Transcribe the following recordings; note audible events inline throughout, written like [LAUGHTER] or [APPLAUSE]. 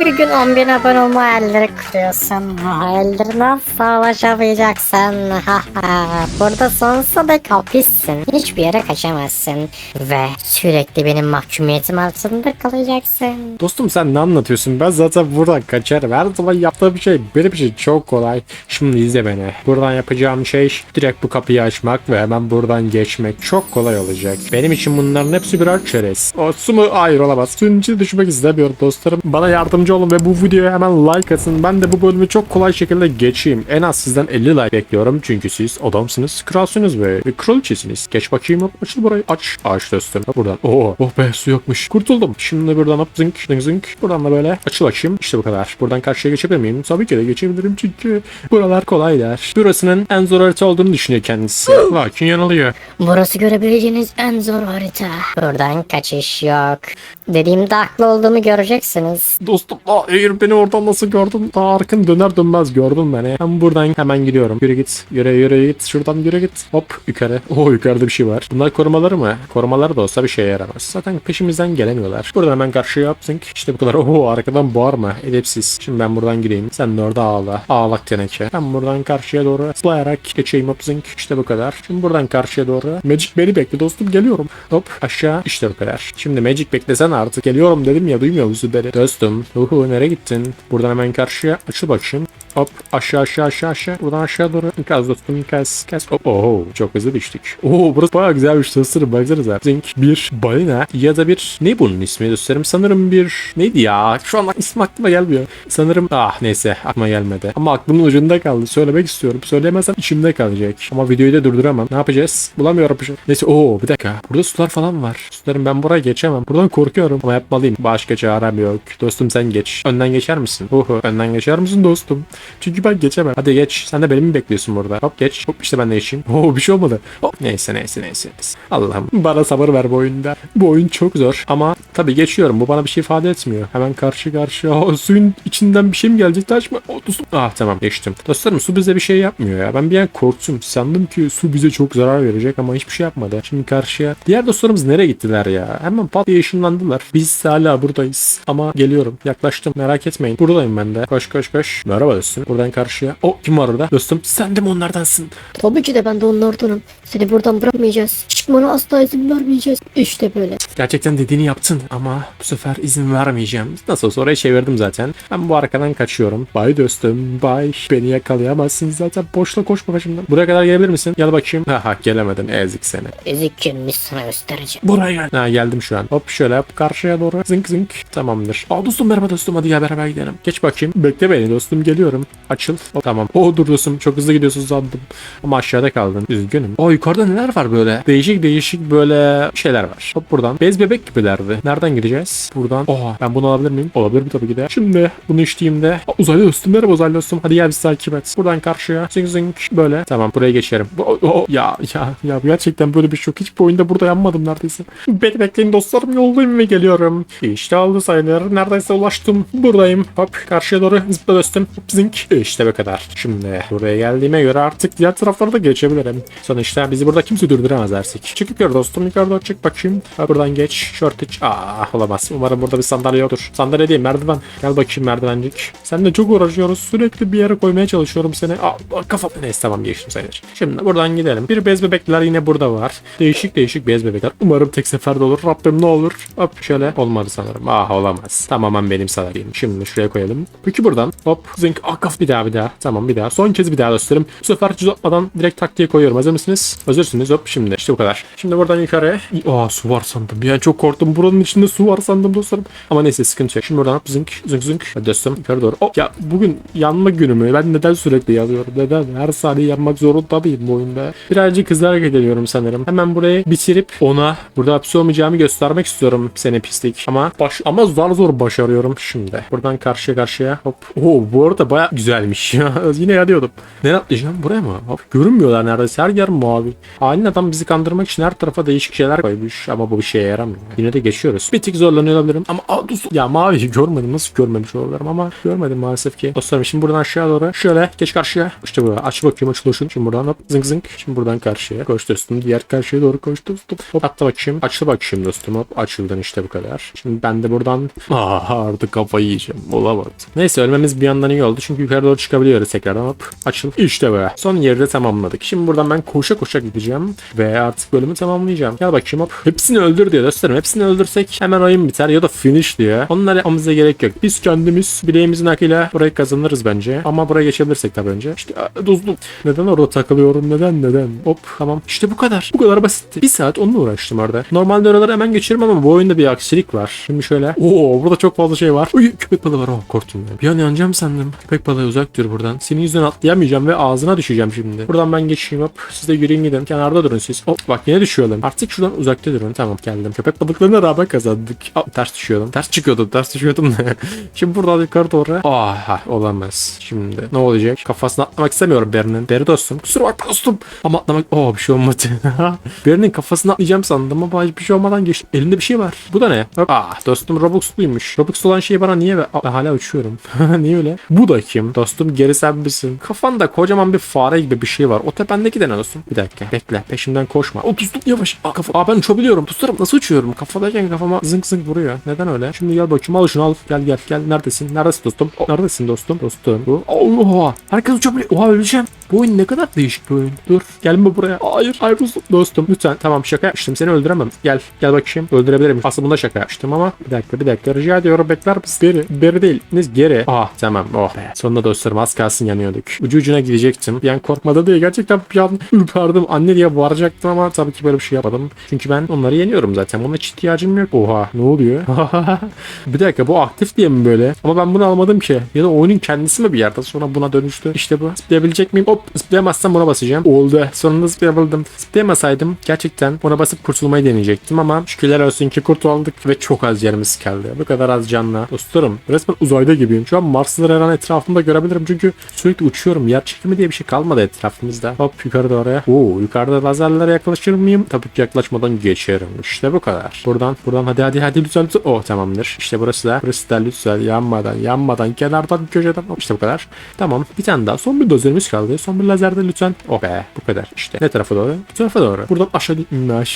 Bir gün 10 bin abone olma hayalleri kuruyorsun. Hayallerine asla ulaşamayacaksın. Burada sonsuza dek hapissin. Hiçbir yere kaçamazsın. Ve sürekli benim mahkumiyetim altında kalacaksın. Dostum sen ne anlatıyorsun? Ben zaten buradan kaçarım. Her zaman yaptığım şey benim için çok kolay. Şimdi izle beni. Buradan yapacağım şey direkt bu kapıyı açmak ve hemen buradan geçmek çok kolay olacak. Benim için bunların hepsi birer çerez. O su mu? Hayır olamaz. Suyun düşmek istemiyorum dostlarım. Bana yardımcı olun ve bu videoya hemen like atın. Ben de bu bölümü çok kolay şekilde geçeyim. En az sizden 50 like bekliyorum. Çünkü siz adamsınız, kralsınız ve, ve kraliçesiniz. Geç bakayım hop açıl burayı. Aç. Aç dostum. Buradan. Oo. Oh be su yokmuş. Kurtuldum. Şimdi buradan hop zınk zınk zınk. Buradan da böyle açıl açayım. İşte bu kadar. Buradan karşıya geçebilir miyim? Tabii ki de geçebilirim çünkü buralar kolaylar. Burasının en zor harita olduğunu düşünüyor kendisi. Lakin yanılıyor. Burası görebileceğiniz en zor harita. Buradan kaçış yok. Dediğimde haklı olduğumu göreceksiniz. Dostum hayır beni oradan nasıl gördün? Daha arkın döner dönmez gördün beni. Ben buradan hemen gidiyorum. Yürü git. Yürü yürü git. Şuradan yürü git. Hop yukarı. Oo yukarıda bir şey var. Bunlar korumaları mı? Korumaları da olsa bir şeye yaramaz. Zaten peşimizden gelemiyorlar. Buradan hemen karşıya yapsın. İşte bu kadar. [LAUGHS] Oo arkadan bağırma. Edepsiz. Şimdi ben buradan gireyim. Sen de orada ağla. Ağlak teneke. Ben buradan karşıya doğru zıplayarak geçeyim hop zınk. İşte bu kadar. Şimdi buradan karşıya doğru. Magic beni bekle dostum geliyorum. Hop aşağı. İşte bu kadar. Şimdi Magic beklesen artık. Geliyorum dedim ya duymuyor musun beni? Dostum. Uhu nereye gittin? Buradan hemen karşıya. Açıl bakayım. Hop aşağı aşağı aşağı aşağı. Buradan aşağı doğru. Kaz dostum kaz kaz. Hop oho çok hızlı düştük. Oo burası bayağı güzelmiş dostlarım baksanıza. Zink bir balina ya da bir ne bunun ismi dostlarım? Sanırım bir neydi ya? Şu an ismi aklıma gelmiyor. Sanırım ah neyse aklıma gelmedi. Ama aklımın ucunda kaldı. Söylemek istiyorum. Söyleyemezsem içimde kalacak. Ama videoyu da durduramam. Ne yapacağız? Bulamıyorum bir. Neyse oo bir dakika. Burada sular falan var. Sularım ben buraya geçemem. Buradan korkuyorum. Ama yapmalıyım. Başka çarem yok. Dostum sen geç. Önden geçer misin? Uhu. Önden geçer misin dostum? Çünkü ben geçemem. Hadi geç. Sen de beni mi bekliyorsun burada? Hop geç. Hop işte ben de geçeyim. Oo bir şey olmadı. Hop. Neyse neyse neyse. Allah'ım bana sabır ver bu oyunda. Bu oyun çok zor. Ama tabii geçiyorum. Bu bana bir şey ifade etmiyor. Hemen karşı karşıya. O, suyun içinden bir şey mi gelecek? Taş mı? O, dostum. Ah tamam geçtim. Dostlarım su bize bir şey yapmıyor ya. Ben bir an korktum. Sandım ki su bize çok zarar verecek ama hiçbir şey yapmadı. Şimdi karşıya. Diğer dostlarımız nereye gittiler ya? Hemen pat diye ışınlandılar. Biz hala buradayız. Ama geliyorum. Yaklaştım. Merak etmeyin. Buradayım ben de. Koş koş koş. Merhaba dostum. Buradan karşıya. O kim var orada? Dostum sen de mi onlardansın? Tabii ki de ben de onlardanım. Seni buradan bırakmayacağız. Çıkmana asla izin vermeyeceğiz. İşte böyle. Gerçekten dediğini yaptın ama bu sefer izin vermeyeceğim. Nasıl olsa oraya çevirdim zaten. Ben bu arkadan kaçıyorum. Bay dostum bay. Beni yakalayamazsın zaten. Boşla koşma başımdan. Buraya kadar gelebilir misin? Gel bakayım. Ha gelemedin ezik seni. Ezik kimmiş sana göstereceğim. Buraya gel. Ha geldim şu an. Hop şöyle yap karşıya doğru. Zınk zınk. Tamamdır. Aa dostum merhaba dostum hadi gel beraber gidelim. Geç bakayım. Bekle beni dostum geliyorum. Açıl. Hop, tamam. O dur dostum çok hızlı gidiyorsun sandım. Ama aşağıda kaldın. Üzgünüm. O yukarıda neler var böyle? Değişik değişik böyle şeyler var. Hop buradan. Bez bebek gibilerdi. Nereden gideceğiz? Buradan. Oha ben bunu alabilir miyim? Olabilir tabii ki de. Şimdi bunu içtiğimde. Uzaylı dostum merhaba uzaylı dostum. Hadi gel bizi takip et. Buradan karşıya. Zing zing. Böyle. Tamam buraya geçerim. O, o, ya ya ya gerçekten böyle bir şey yok. Hiçbir oyunda burada yanmadım neredeyse. Beni bekleyin dostlarım yoldayım ve geliyorum. İşte aldı sayılar. Neredeyse ulaştım. Buradayım. Hop karşıya doğru zıpla dostum. Hop zink. İşte bu kadar. Şimdi buraya geldiğime göre artık diğer taraflara da geçebilirim. Sonuçta bizi burada kimse durduramaz artık. Çık yukarı dostum yukarıda çık bakayım. Ha, buradan geç. Short iç. Aa olamaz. Umarım burada bir sandalye yoktur. Sandalye değil merdiven. Gel bakayım merdivencik. Seninle çok uğraşıyoruz. Sürekli bir yere koymaya çalışıyorum seni. Aa, kafam. Neyse tamam geçtim sayılır. Şimdi buradan gidelim. Bir bez bebekler yine burada var. Değişik değişik bez bebekler. Umarım tek seferde olur. Rabbim ne olur. Hop şöyle. Olmadı sanırım. Ah olamaz. Tamamen benim sanarım. Şimdi şuraya koyalım. Peki buradan. Hop zink. Ah kaf bir daha bir daha. Tamam bir daha. Son kez bir daha dostlarım. Bu sefer hiç uzatmadan direkt taktiğe koyuyorum. Hazır mısınız? Hazırsınız. Hop şimdi. İşte bu kadar. Şimdi buradan yukarı. Aa su var sandım. Yani çok korktum. Buranın içinde su var sandım dostlarım. Ama neyse sıkıntı yok. Şimdi buradan hop zink zink zink. Hadi yukarı doğru. Oh, ya bugün yanma günü mü? Ben neden sürekli yanıyorum? Neden? Her saniye yanmak zorunda mıyım bu oyunda? Birazcık hızlı ediyorum sanırım. Hemen burayı bitirip ona burada hapsi olmayacağımı göstermek istiyorum seni pislik. Ama baş ama zor zor başarıyorum şimdi. Buradan karşıya karşıya hop. Oo bu arada baya güzelmiş [LAUGHS] ya. Yine yanıyordum. Nereye atlayacağım? Buraya mı? Hop görünmüyorlar neredeyse. Her yer mavi. Aynı adam bizi kandırmak için her tarafa değişik şeyler koymuş. Ama bu bir şeye yaramıyor. Yine de geçiyoruz. Bir tık zorlanıyor olabilirim. Ama ya mavi görmedim. Nasıl görmemiş olabilirim ama görmedim maalesef ki. Dostlarım şimdi buradan aşağı doğru. Şöyle geç karşıya. İşte bu. Aç bakayım açılışın. Şimdi buradan hop zınk zınk. Şimdi buradan karşıya. Koş. Diğer karşıya doğru koş. Hop atla bakayım. Açıl bakayım dostum. Hop açıldın işte bu kadar. Şimdi ben de buradan Aa, artık artık kafayı yiyeceğim. Olamaz. Neyse ölmemiz bir yandan iyi oldu. Çünkü yukarı doğru çıkabiliyoruz tekrardan. Hop açıl. İşte be. Son yeri de tamamladık. Şimdi buradan ben koşa koşa gideceğim. Ve artık bölümü tamamlayacağım. Gel bakayım hop. Hepsini öldür diyor dostlarım. Hepsini öldürsek hemen oyun biter ya da finish diyor. Onları yapmamıza gerek yok. Biz kendimiz bileğimizin akıyla burayı kazanırız bence. Ama buraya geçebilirsek tabii önce. İşte dostum. Neden orada takılıyorum? Neden neden? Hop tamam. İşte bu kadar. Bu kadar basitti. Bir saat onunla uğraştım orada. Normalde oraları hemen geçiririm ama bu oyunda bir aksilik var. Şimdi şöyle. Oo burada çok fazla şey var. Uy köpek balığı var. Oh korktum ben. Bir an yanacağım sandım. Köpek balığı uzak dur buradan. Senin yüzünden atlayamayacağım ve ağzına düşeceğim şimdi. Buradan ben geçeyim hop. Siz de yürüyün gidin. Kenarda durun siz. Hop bak yine düşüyorum. Artık şuradan uzakta durun. Tamam geldim. Köpek balıklarına rağmen kazandık. Aa, ters düşüyordum. Ters çıkıyordum. Ters düşüyordum. [LAUGHS] şimdi buradan yukarı doğru. Aha olamaz. Şimdi ne olacak? Kafasına atlamak istemiyorum Beri'nin. Beri dostum. Kusura bakma dostum. Ama atlamak... Oo bir şey olmadı. [LAUGHS] Beri'nin kafasına atlayacağım sandım ama hiçbir şey olmadan geçti. Elinde bir şey var. Bu da ne? Hop. Ah dostum Robux'luymuş. Robux olan şeyi bana niye ben hala uçuyorum. [LAUGHS] niye öyle? Bu da kim? Dostum geri sen misin? Kafanda kocaman bir fare gibi bir şey var. O tependeki de ne dostum? Bir dakika. Bekle. Peşimden koşma. O dostum yavaş. Aa, kafa. Aa ben uçabiliyorum. Dostlarım nasıl uçuyorum? Kafadayken kafama zınk zınk vuruyor. Neden öyle? Şimdi gel bakayım. Al şunu al. Gel gel gel. Neredesin? Neredesin dostum? O, neredesin dostum? Dostum. Bu. Oha. Herkes uçabiliyor. Oha öleceğim. Bu oyun ne kadar değişik bir oyun. Dur. Gelme buraya. Hayır. Hayır dostum. Dostum. Lütfen. Tamam şaka yapmıştım. Seni öldüremem. Gel. Gel bakayım. Öldürebilirim. Aslında bunda şaka yapmıştım ama. Bir dakika bir dakika. Rica ediyorum. Bekler misin? Beri. Beri değil. Ne? Geri. Ah tamam. Oh be. Sonunda dostlarım az kalsın yanıyorduk. Ucu ucuna gidecektim. An korkmadı diye gerçekten bir an ürperdim. Anne diye bağıracaktım ama tabii ki böyle bir şey yapmadım. Çünkü ben onları yeniyorum zaten. Buna hiç ihtiyacım yok. Oha. Ne oluyor? [LAUGHS] bir dakika bu aktif diye mi böyle? Ama ben bunu almadım ki. Ya da oyunun kendisi mi bir yerde sonra buna dönüştü? İşte bu. Zıplayabilecek miyim? Hop zıplayamazsam buna basacağım. Oldu. Sonunda zıplayabildim. Zıplayamasaydım gerçekten buna basıp kurtulmayı deneyecektim ama şükürler olsun ki kurtulduk ve çok az yerimiz kaldı. Bu kadar az canla. Dostlarım resmen uzayda gibiyim. Şu an Marslılar her an etrafımda görebilirim çünkü sürekli uçuyorum. Yer çekimi diye bir şey kalmadı etrafımızda. Hop yukarı doğru. Oo yukarıda lazerlere yaklaşır mıyım? Tabii ki yaklaşmadan geçerim. İşte bu kadar. Buradan buradan hadi hadi hadi lütfen lütfen. Oh tamamdır. İşte burası da. Burası da lütfen yanmadan yanmadan kenardan köşeden. İşte bu kadar. Tamam. Bir tane daha. Son bir dozerimiz kaldı. Son bir lazer de lütfen. Oh be bu kadar. İşte. Ne tarafa doğru? Bu tarafa doğru. Buradan aşağı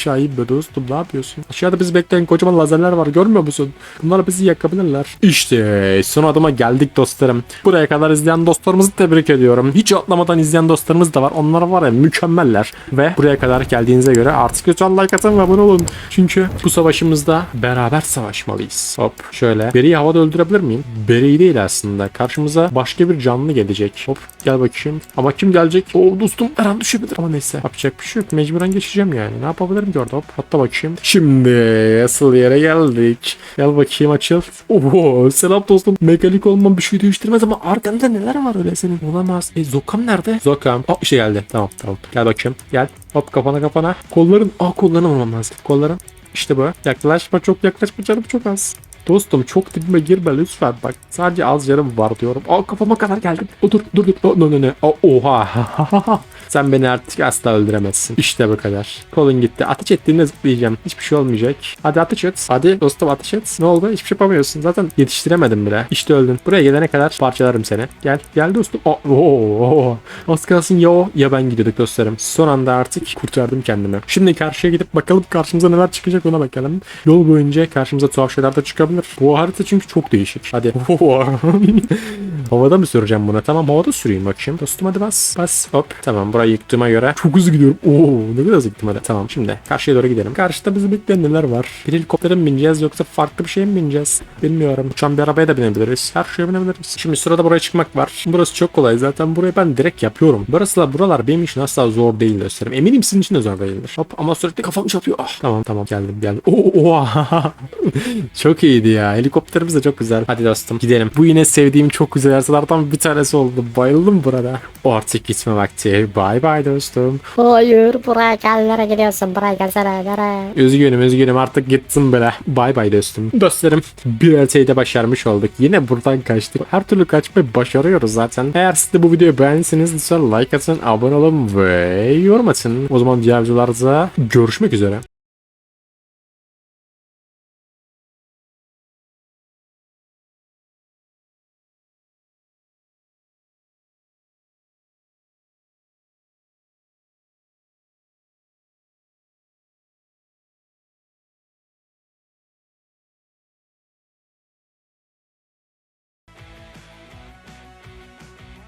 aşağı in be dostum. Ne yapıyorsun? Aşağıda bizi bekleyen kocaman lazerler var. Görmüyor musun? Bunlar bizi yakabilirler. İşte son adıma geldik dostlarım. Buraya kadar izleyen dostlarımızı tebrik ediyorum. Hiç atlamadan izleyen dostlarımız da var. Onlar var ya mükemmeller. Ve buraya kadar geldiğinize göre artık lütfen like atın ve abone olun. Çünkü bu savaşımızda beraber savaşmalıyız. Hop şöyle. Beri'yi havada öldürebilir miyim? Beri'yi değil aslında. Karşımıza başka bir canlı gelecek. Hop gel bakayım. Ama kim gelecek? O dostum her düşebilir. Ama neyse. Yapacak bir şey yok. Mecburen geçeceğim yani. Ne yapabilirim ki orada? Hop hatta bakayım. Şimdi asıl yere geldik. Gel bakayım açıl. Oho selam dostum. Mekanik olmam bir şey değiştirmez ama arkanda neler var öyle senin? Olamaz. E Zokam nerede? Zokam. Hop işte geldi. Tamam tamam. Gel bakayım. Gel. Hop kafana kafana. Kolların. Aa kollarına vurmam lazım. Kolların. İşte bu. Yaklaşma çok yaklaşma canım çok az. Dostum çok dibime girme lütfen bak. Sadece az canım var diyorum. Aa kafama kadar geldim. O, dur dur dur. No, no, no. O, oha. [LAUGHS] Sen beni artık asla öldüremezsin. İşte bu kadar. Kolun gitti. Ateş ettiğinde zıplayacağım. Hiçbir şey olmayacak. Hadi ateş et. Hadi dostum ateş et. Ne oldu? Hiçbir şey yapamıyorsun. Zaten yetiştiremedim bile. İşte öldün. Buraya gelene kadar parçalarım seni. Gel. Gel dostum. Oo, oo, oo. Az kalsın ya o ya ben gidiyorduk dostlarım. Son anda artık kurtardım kendimi. Şimdi karşıya gidip bakalım karşımıza neler çıkacak ona bakalım. Yol boyunca karşımıza tuhaf şeyler de çıkabilir. Bu harita çünkü çok değişik. Hadi. [LAUGHS] havada mı süreceğim buna? Tamam havada süreyim bakayım. Dostum hadi bas. Bas. Hop. Tamam burayı yıktığıma göre çok hızlı gidiyorum. Oo ne kadar hızlı gittim hadi. Tamam şimdi karşıya doğru gidelim. Karşıda bizi bekleyen neler var? Bir helikoptere mi bineceğiz yoksa farklı bir şeye mi bineceğiz? Bilmiyorum. Uçan bir arabaya da binebiliriz. Her şeye binebiliriz. Şimdi sırada buraya çıkmak var. Burası çok kolay. Zaten burayı ben direkt yapıyorum. Burası da buralar benim için asla zor değil gösterim. Eminim sizin için de zor değildir. Hop ama sürekli kafam çarpıyor. Ah, tamam tamam geldim geldim. Oo, oha. [LAUGHS] çok iyiydi ya. Helikopterimiz de çok güzel. Hadi dostum gidelim. Bu yine sevdiğim çok güzel haritalardan bir tanesi oldu. Bayıldım burada. Artık gitme vakti. Bye bye dostum. Hayır buraya gel nereye gidiyorsun buraya gelsene nereye? Üzgünüm üzgünüm artık gitsin böyle. Bye bye dostum. Dostlarım bir haritayı da başarmış olduk. Yine buradan kaçtık. Her türlü kaçmayı başarıyoruz zaten. Eğer siz de bu videoyu beğendiyseniz lütfen like atın, abone olun ve yorum atın. O zaman diğer videolarda görüşmek üzere.